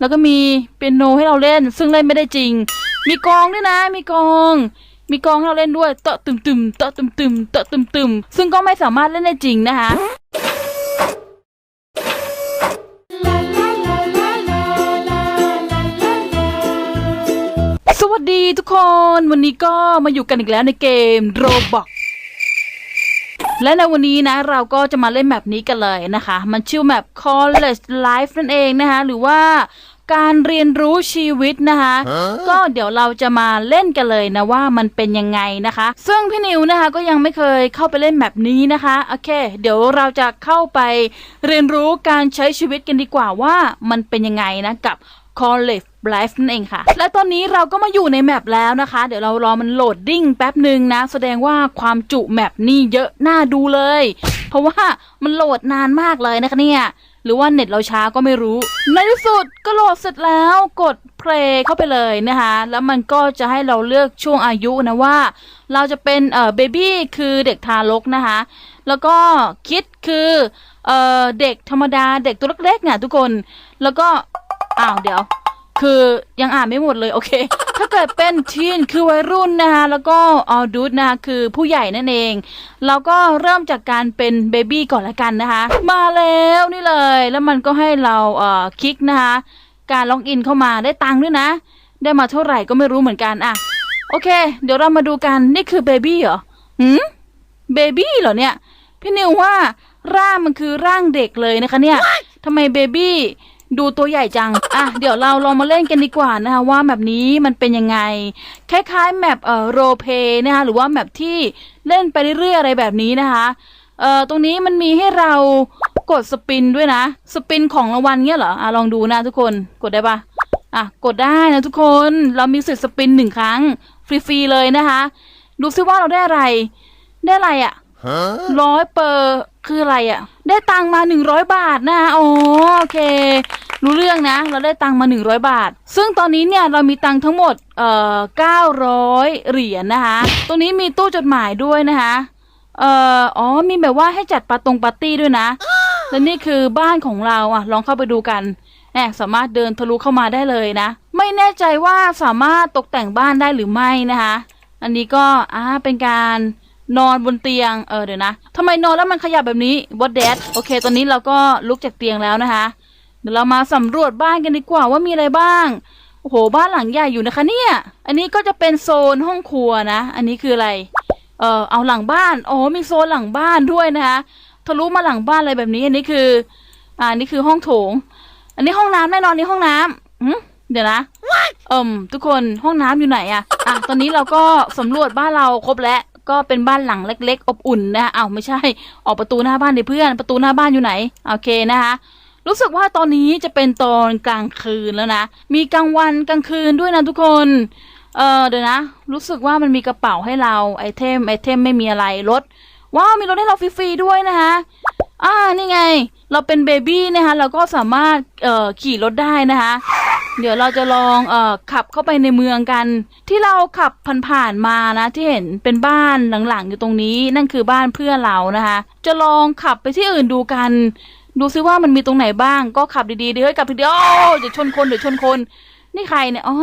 แล้วก็มีเปียโนให้เราเล่น ซึ่งเล่นไม่ได้จริง มีกองด้วยนะ มีกอง มีกองให้เราเล่นด้วยเตะตึมตึมเตะตึมตึมเตะตึมตึมซึ่งก็ไม่สามารถเล่นได้จริงนะคะสวัสดีทุกคนวันนี้ก็มาอยู่กันอีกแล้วในเกม Roblox และในวันนี้นะเราก็จะมาเล่นแมปนี้กันเลยนะคะ มันชื่อแมป College Life นั่นเองนะคะ หรือว่า การเรียนรู้ชีวิตนะคะ ก็เดี๋ยวเราจะมาเล่นกันเลยนะว่ามันเป็นยังไงนะคะ ซึ่งพี่นิวนะคะก็ยังไม่เคยเข้าไปเล่นแมปนี้นะคะโอเค เดี๋ยวเราจะเข้าไปเรียนรู้การใช้ชีวิตกันดีกว่าว่ามันเป็นยังไงนะกับ College Life นั่นเองค่ะ และตอนนี้เราก็มาอยู่ในแมปแล้วนะคะ เดี๋ยวเรารอมันโหลดดิ้งแป๊บหนึ่งนะ แสดงว่าความจุแมปนี่เยอะน่าดูเลย เพราะว่ามันโหลดนานมากเลยนะคะเนี่ย หรือว่าเน็ตเราช้าก็ไม่รู้ ในที่สุดก็โหลดเสร็จแล้วกดเพลงเข้าไปเลยนะคะ แล้วมันก็จะให้เราเลือกช่วงอายุนะว่า เราจะเป็นเอ่อเบบี้คือเด็กทารกนะคะ แล้วก็คิดคือเอ่อเด็กธรรมดาเด็กตัวเล็กๆเนี่ยทุกคน แล้วก็อ้าวเดี๋ยว คือยังอ่านไม่หมดเลย โอเค ถ้าเกิดเป็นทีนคือวัยรุ่นนะคะแล้วก็ออดูดนะคะคือผู้ใหญ่นั่นเองเราก็เริ่มจากการเป็นเบบี้ก่อนละกันนะคะ มาแล้วนี่เลย แล้วมันก็ให้เราเอ่อคลิกนะคะการล็อกอินเข้ามาได้ตังค์ด้วยนะ ได้มาเท่าไหร่ก็ไม่รู้เหมือนกันอะโอเค เดี๋ยวเรามาดูกันนี่คือเบบี้เหรอหืมเบบี้เหรอเนี่ย พี่นิวว่าร่างมันคือร่างเด็กเลยนะคะเนี่ยทำไมเบบี้ ดูตัวใหญ่จัง อะ เดี๋ยวเราลองมาเล่นกันดีกว่านะคะว่าแบบนี้มันเป็นยังไง คล้ายๆแมปเอ่อโรเพนะคะหรือว่าแมปที่เล่นไปเรื่อยๆอะไรแบบนี้นะคะ เอ่อ ตรงนี้มันมีให้เรากดสปินด้วยนะ สปินของรางวัลเงี้ยเหรอ อะ ลองดูนะทุกคน กดได้ปะอะ กดได้นะทุกคน เรามีสิทธิ์สปินหนึ่งครั้ง ฟรีๆเลยนะคะ ดูซิว่าเราได้อะไร ได้อะไรอะ ร้อยเปอร์คืออะไรอะ่ะ ได้ตังค์มาหนึ่งร้อยบาทนะอ๋อโอเค รู้เรื่องนะ เราได้ตังค์มาหนึ่งร้อยบาท ซึ่งตอนนี้เนี่ยเรามีตังค์ทั้งหมดเอ่อเก้าร้อยเหรียญนะคะตรงนี้มีตู้จดหมายด้วยนะคะเอ่ออ๋อมีแบบว่าให้จัดปาตรงปาร์ตี้ด้วยนะและนี่คือบ้านของเราอะ ลองเข้าไปดูกันแอบสามารถเดินทะลุเข้ามาได้เลยนะ ไม่แน่ใจว่าสามารถตกแต่งบ้านได้หรือไม่นะคะ อันนี้ก็อ่าเป็นการ นอนบนเตียง เออเดี๋ยวนะทำไมนอนแล้วมันขยับแบบนี้ what that โอเค ตอนนี้เราก็ลุกจากเตียงแล้วนะคะ เดี๋ยวเรามาสำรวจบ้านกันดีกว่าว่ามีอะไรบ้าง โอ้โห บ้านหลังใหญ่อยู่นะคะเนี่ย อันนี้ก็จะเป็นโซนห้องครัวนะ อันนี้คืออะไร เออเอาหลังบ้าน โอ้มีโซนหลังบ้านด้วยนะคะ ทะลุมาหลังบ้านอะไรแบบนี้ อันนี้คือ อ่าอันนี่คือห้องโถง อันนี้ห้องน้ำแน่นอนนี่ห้องน้ำหืมเดี๋ยวนะเอิมทุกคนห้องน้ำอยู่ไหนอะอะ ตอนนี้เราก็สำรวจบ้านเราครบแล้ว ก็เป็นบ้านหลังเล็ก ๆ อบอุ่นนะคะอ้าไม่ใช่ ออกประตูหน้าบ้านดิเพื่อน ประตูหน้าบ้านอยู่ไหน โอเคนะคะรู้สึกว่าตอนนี้จะเป็นตอนกลางคืนแล้วนะ มีกลางวันกลางคืนด้วยนะทุกคน เออเดี๋ยวนะ รู้สึกว่ามันมีกระเป๋าให้เราไอเทมไอเทมไม่มีอะไรรถ ว้าวมีรถให้เราฟรีๆด้วยนะคะอ่านี่ไง เราเป็นเบบี้นะคะเราก็สามารถเอ่อขี่รถได้นะคะ เดี๋ยวเราจะลองเอ่อขับเข้าไปในเมืองกัน ที่เราขับผ่านๆมานะที่เห็นเป็นบ้านหลังๆอยู่ตรงนี้ นั่นคือบ้านเพื่อนเรานะคะ จะลองขับไปที่อื่นดูกัน ดูซิว่ามันมีตรงไหนบ้าง ก็ขับดีๆดีเฮ้ยกลับดียวโอ้เดี๋ยวชนคนเดี๋ยวชนคน นี่ใครเนี่ยอ๋อ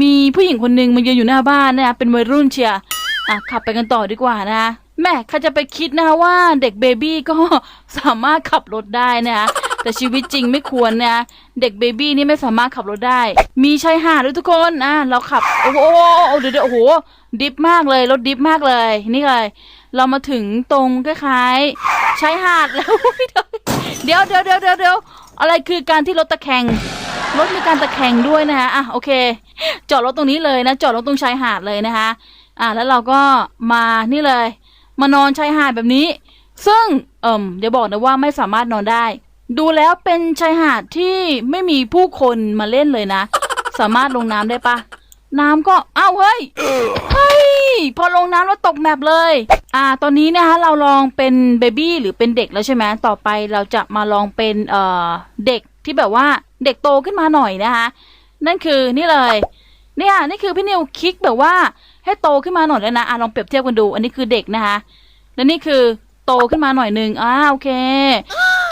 มีผู้หญิงคนหนึ่งมายืนอยู่หน้าบ้านนะคะเป็นวัยรุ่นเชียร์อะขับไปกันต่อดีกว่านะคะแม่ใครจะไปคิดนะคะว่าเด็กเบบี้ก็สามารถขับรถได้นะคะ แต่ชีวิตจริงไม่ควรนะเด็กเบบี้นี่ไม่สามารถขับรถได้ มีชายหาดด้วยทุกคนอะเราขับ โอ้โหโอ้โหเดี๋ยวเดี๋ยวโอ้โห ดิฟมากเลย รถดิฟมากเลย นี่เลย เรามาถึงตรงคล้ายๆชายหาดแล้ว เดี๋ยวเดี๋ยวเดี๋ยวเดี๋ยวเดี๋ยวอะไรคือการที่รถตะแคงรถมีการตะแคงด้วยนะคะอะโอเค จอดรถตรงนี้เลยนะ จอดรถตรงชายหาดเลยนะคะ อะแล้วเราก็มานี่เลย มานอนชายหาดแบบนี้ ซึ่งเอ่มเดี๋ยวบอกนะว่าไม่สามารถนอนได้ ดูแล้วเป็นชายหาดที่ไม่มีผู้คนมาเล่นเลยนะ สามารถลงน้ำได้ปะ น้ำก็อ้าวเฮ้ย เฮ้ย พอลงน้ำแล้วตกแมปเลย อ่า ตอนนี้นะคะเราลองเป็นเบบี้หรือเป็นเด็กแล้วใช่ไหมต่อไปเราจะมาลองเป็นเอ่อเด็กที่แบบว่าเด็กโตขึ้นมาหน่อยนะคะ นั่นคือนี่เลย เนี่ยนี่คือพี่นิวคลิกแบบว่าให้โตขึ้นมาหน่อยแล้วนะอะลองเปรียบเทียบกันดู อันนี้คือเด็กนะคะ และนี่คือโตขึ้นมาหน่อยหนึ่งอ่าโอเค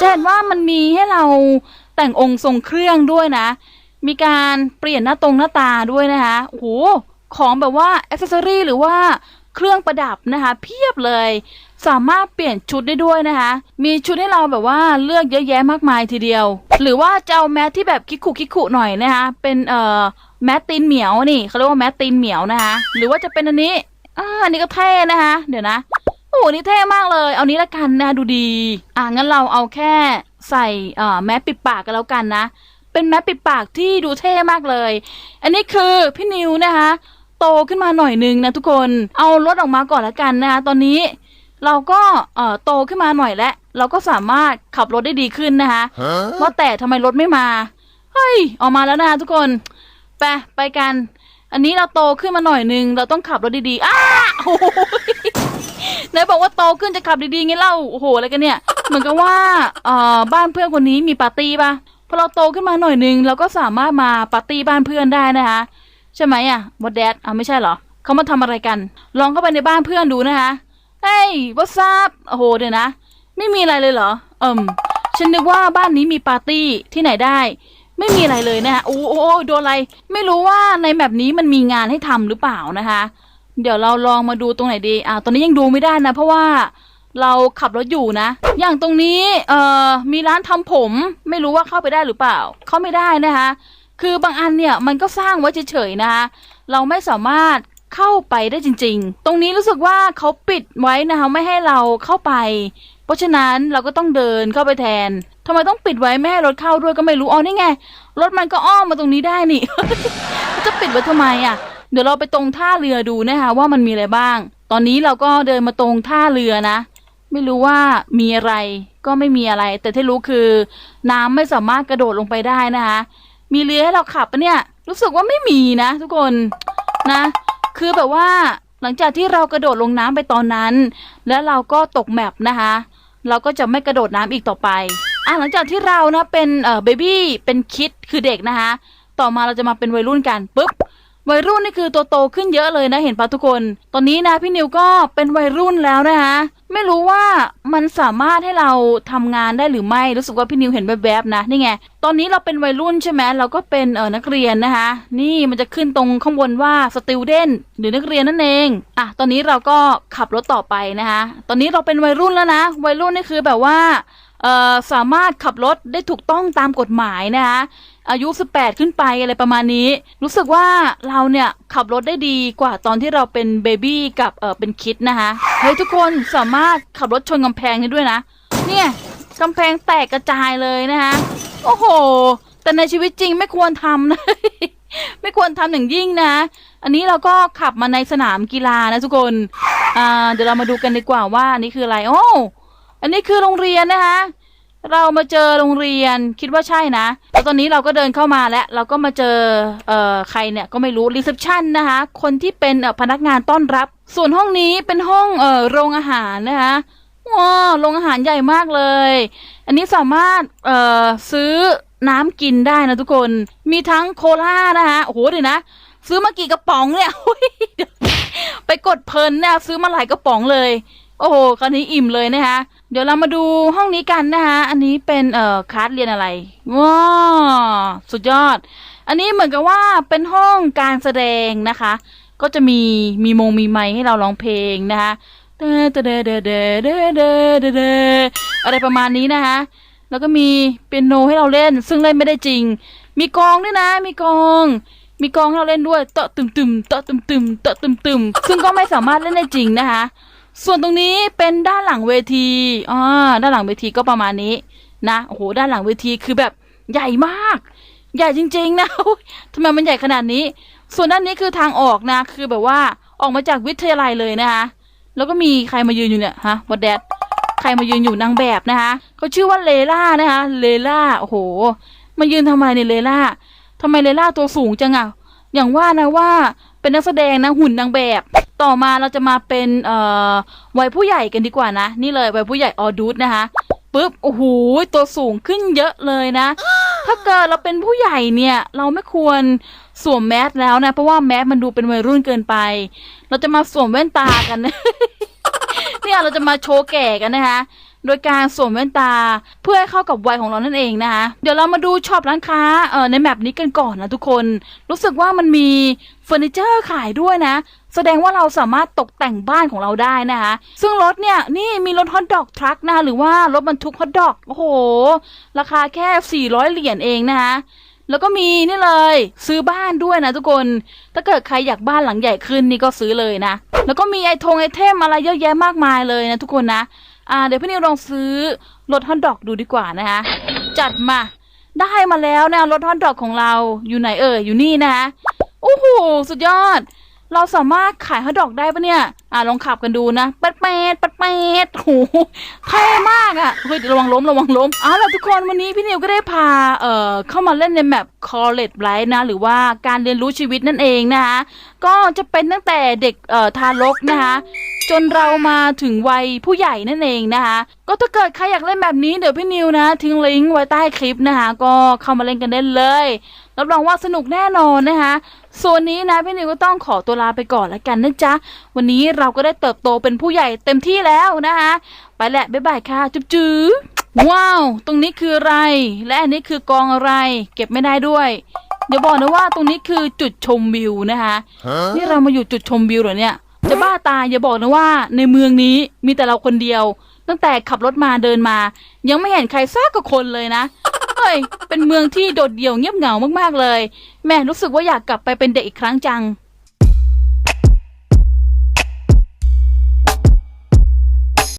จะเห็นว่ามันมีให้เราแต่งองค์ทรงเครื่องด้วยนะ มีการเปลี่ยนหน้าตรงหน้าตาด้วยนะคะโอ้โหของแบบว่าอ c เซ s ซอรี่หรือว่าเครื่องประดับนะคะ เพียบเลย สามารถเปลี่ยนชุดได้ด้วยนะคะ มีชุดให้เราแบบว่าเลือกเยอะแยะมากมายทีเดียว หรือว่าจะเอาแมสที่แบบคิกคุคิกคุหน่อยนะคะ เป็นเอ่อแมสตีนเหมียวนี่เขาเรียกว่าแมสตีนเหมียวนะคะ หรือว่าจะเป็นอันนี้อ่าอันนี้ก็เท่นะคะ เดี๋ยวนะ โอ้โหนี่เท่มากเลย เอานี้ละกันนะดูดี อะงั้นเราเอาแค่ใส่เอ่อแมสปิดปากกันแล้วกันนะ เป็นแมสปิดปากที่ดูเท่มากเลย อันนี้คือพี่นิวนะคะ โตขึ้นมาหน่อยนึงนะทุกคน เอารถออกมาก่อนละกันนะคะตอนนี้เราก็เอ่อโตขึ้นมาหน่อยแล้วเราก็สามารถขับรถได้ดีขึ้นนะคะว่าแต่ทำไมรถไม่มา เฮ้ย ออกมาแล้วนะคะทุกคน ไป ไปกัน อันนี้เราโตขึ้นมาหน่อยนึง เราต้องขับรถดีๆ อ้าโอ้โหไหนบอกว่าโตขึ้นจะขับดีๆงี้เล่า โอ้โห อะไรกันเนี่ย เหมือนกับว่าเอ่อบ้านเพื่อนคนนี้มีปาร์ตี้ปะพอเราโตขึ้นมาหน่อยนึงเราก็สามารถมาปาร์ตี้บ้านเพื่อนได้นะคะ ใช่ไหมอะบอดแดดอะไม่ใช่เหรอ เขามาทำอะไรกัน ลองเข้าไปในบ้านเพื่อนดูนะคะ เฮ้ยวัสซับโอ้โห เดี๋ยวนะ ไม่มีอะไรเลยเหรอ เอิมฉันนึกว่าบ้านนี้มีปาร์ตี้ที่ไหนได้ ไม่มีอะไรเลยนะคะโอ้โหโอ้โดนอะไร ไม่รู้ว่าในแบบนี้มันมีงานให้ทำหรือเปล่านะคะ เดี๋ยวเราลองมาดูตรงไหนดีอ่าตอนนี้ยังดูไม่ได้นะ เพราะว่าเราขับรถอยู่นะ อย่างตรงนี้เอ่อมีร้านทำผม ไม่รู้ว่าเข้าไปได้หรือเปล่า เข้าไม่ได้นะคะ คือบางอันเนี่ยมันก็สร้างไว้เฉยๆนะคะ เราไม่สามารถเข้าไปได้จริง ๆ ตรงนี้รู้สึกว่าเขาปิดไว้นะคะไม่ให้เราเข้าไป ราะฉะนั้นเราก็ต้องเดินเข้าไปแทนทำไมต้องปิดไว้ไม่ให้รถเข้าด้วยก็ไม่รู้อ๋อนี่ไง รถมันก็อ้อมมาตรงนี้ได้นี่ จะปิดไว้ทำไมอะ เดี๋ยวเราไปตรงท่าเรือดูนะคะว่ามันมีอะไรบ้าง ตอนนี้เราก็เดินมาตรงท่าเรือนะ ไม่รู้ว่ามีอะไรก็ไม่มีอะไร แต่ที่รู้คือ น้ำไม่สามารถกระโดดลงไปได้นะคะ มีเรือให้เราขับปะเนี่ย รู้สึกว่าไม่มีนะ ทุกคนนะ คือแบบว่าหลังจากที่เรากระโดดลงน้ำไปตอนนั้น แล้วเราก็ตกแมปนะคะ เราก็จะไม่กระโดดน้ำอีกต่อไปอะหลังจากที่เรานะเป็นเอ่อเบบี้เป็นคิดคือเด็กนะคะต่อมาเราจะมาเป็นวัยรุ่นกันปุ๊บวัยรุ่นนี่คือตัวโตขึ้นเยอะเลยนะเห็นปะทุกคน ตอนนี้นะพี่นิวก็เป็นวัยรุ่นแล้วนะคะ ไม่รู้ว่ามันสามารถให้เราทำงานได้หรือไม่รู้สึกว่าพี่นิวเห็นแวบๆนะนี่ไงตอนนี้เราเป็นวัยรุ่นใช่ไหมเราก็เป็นเออนักเรียนนะคะ นี่มันจะขึ้นตรงข้างบนว่า student หรือนักเรียนนั่นเองอะตอนนี้เราก็ขับรถต่อไปนะคะ ตอนนี้เราเป็นวัยรุ่นแล้วนะ วัยรุ่นนี่คือแบบว่า สามารถขับรถได้ถูกต้องตามกฎหมายนะคะอายุ 18 ขึ้นไปอะไรประมาณนี้ รู้สึกว่าเราเนี่ยขับรถได้ดีกว่าตอนที่เราเป็นเบบี้กับเออเป็นคิดนะคะเฮ้ยทุกคนสามารถขับรถชนกำแพงได้ด้วยนะ เนี่ยกำแพงแตกกระจายเลยนะคะโอ้โห แต่ในชีวิตจริงไม่ควรทำนะไม่ควรทำอย่างยิ่งนะ อันนี้เราก็ขับมาในสนามกีฬานะทุกคน อ่า เดี๋ยวเรามาดูกันดีกว่าว่าอันนี้คืออะไร โอ้ อันนี้คือโรงเรียนนะคะ เรามาเจอโรงเรียนคิดว่าใช่นะ แล้วตอนนี้เราก็เดินเข้ามาแล้ว เราก็มาเจอเอ่อใครเนี่ยก็ไม่รู้รีเซพชันนะคะ คนที่เป็นพนักงานต้อนรับ ส่วนห้องนี้เป็นห้องเอ่อโรงอาหารนะคะว้าวโรงอาหารใหญ่มากเลย อันนี้สามารถเอ่อซื้อน้ำกินได้นะทุกคน มีทั้งโคลานะคะโอ้โหเดี๋ยวนะ ซื้อมากี่กระป๋องเนี่ย ไปกดเพลินเนี่ยซื้อมาหลายกระป๋องเลย โอ้โหคราวนี้อิ่มเลยนะคะ เดี๋ยวเรามาดูห้องนี้กันนะคะ อันนี้เป็นเอ่อคลาสเรียนอะไร ว้าสุดยอด อันนี้เหมือนกับว่าเป็นห้องการแสดงนะคะ ก็จะมีมีมงมีไมค์ให้เราร้องเพลงนะคะเดเดเดเดเดเดเดเดเดอะไรประมาณนี้นะคะ แล้วก็มีเปียโนให้เราเล่น ซึ่งเล่นไม่ได้จริง มีกองด้วยนะ มีกองมีกองให้เราเล่นด้วยเตะตึมตึมเตะตึมตึมเตะตึมตึมซึ่งก็ไม่สามารถเล่นได้จริงนะคะ ส่วนตรงนี้เป็นด้านหลังเวทีอ่าด้านหลังเวทีก็ประมาณนี้นะโอ้โหด้านหลังเวทีคือแบบใหญ่มาก ใหญ่จริง ๆ นะทำไมมันใหญ่ขนาดนี้ ส่วนด้านนี้คือทางออกนะ คือแบบว่าออกมาจากวิทยาลัยเลยนะคะ แล้วก็มีใครมายืนอยู่เนี่ยฮะวอดแดดใครมายืนอยู่นางแบบนะคะเขาชื่อว่าเลล่านะคะเลล่าโอ้โหมายืนทำไมเนี่ยเลล่าทำไมเลล่าตัวสูงจังอะอย่างว่านะว่า เป็นนักแสดงนะหุ่นนางแบบ ต่อมาเราจะมาเป็นเอ่อวัยผู้ใหญ่กันดีกว่านะ นี่เลยวัยผู้ใหญ่ออดูดนะคะปุ๊บโอ้โหตัวสูงขึ้นเยอะเลยนะ ถ้าเกิดเราเป็นผู้ใหญ่เนี่ย เราไม่ควรสวมแมสแล้วนะ เพราะว่าแมสมันดูเป็นวัยรุ่นเกินไป เราจะมาสวมแว่นตากัน เนี่ยเราจะมาโชว์แก่กันนะคะ โดยการสวมแว่นตา เพื่อให้เข้ากับวัยของเรานั่นเองนะคะเดี๋ยวเรามาดูช็อปร้านค้าเอ่อในแมปนี้กันก่อนนะทุกคน รู้สึกว่ามันมีเฟอร์นิเจอร์ขายด้วยนะ แสดงว่าเราสามารถตกแต่งบ้านของเราได้นะคะ ซึ่งรถเนี่ยนี่มีรถฮอทดอกทรัคนะหรือว่ารถบรรทุกฮอทดอกโอ้โห ราคาแค่ 400 เหรียญเองนะคะแล้วก็มีนี่เลยซื้อบ้านด้วยนะทุกคน ถ้าเกิดใครอยากบ้านหลังใหญ่ขึ้นนี่ก็ซื้อเลยนะ แล้วก็มีไอทงไอเทมอะไรเยอะแยะมากมายเลยนะทุกคนนะ อ่าเดี๋ยวพี่นิวลองซื้อรถฮอนดอกดูดีกว่านะคะ จัดมา ได้มาแล้วนะรถฮอนดอกของเราอยู่ไหนเอ่ยอยู่นี่นะคะโอ้โหสุดยอด เราสามารถขายฮอนดอกได้ปะเนี่ย อ่าลองขับกันดูนะปัดแปดปัดแปดโหเท่มากอะ่ะเฮ้ยระวังล้มระวังล้มเอาล่ะทุกคนวันนี้พี่นิวก็ได้พาเอ่อเข้ามาเล่นในแมป College Life นะ หรือว่าการเรียนรู้ชีวิตนั่นเองนะคะก็จะเป็นตั้งแต่เด็กเอ่อทารกนะคะจนเรามาถึงวัยผู้ใหญ่นั่นเองนะคะ ก็ถ้าเกิดใครอยากเล่นแบบนี้เดี๋ยวพี่นิวนะ ทิ้งลิงก์ไว้ใต้คลิปนะคะก็เข้ามาเล่นกันได้เลยรับรองว่าสนุกแน่นอนนะคะส่วนนี้นะพี่นิวก็ต้องขอตัวลาไปก่อนแล้วกันนะจ๊ะวันนี้เราก็ได้เติบโตเป็นผู้ใหญ่เต็มที่แล้วนะคะ ไปแหละบ๊ายบายค่ะ จุ๊บจื้อว้าว ตรงนี้คืออะไร และอันนี้คือกองอะไร เก็บไม่ได้ด้วยเดี๋ยวบอกนะว่าตรงนี้คือจุดชมวิวนะคะนี่เรามาอยู่จุดชมวิวเหรอเนี่ยจะบ้าตายอย่าบอกนะว่า ในเมืองนี้มีแต่เราคนเดียว ตั้งแต่ขับรถมาเดินมา ยังไม่เห็นใครซักกับคนเลยนะเฮ้ยเป็นเมืองที่โดดเดี่ยวเงียบเหงามากๆเลย แม่รู้สึกว่าอยากกลับไปเป็นเด็กอีกครั้งจัง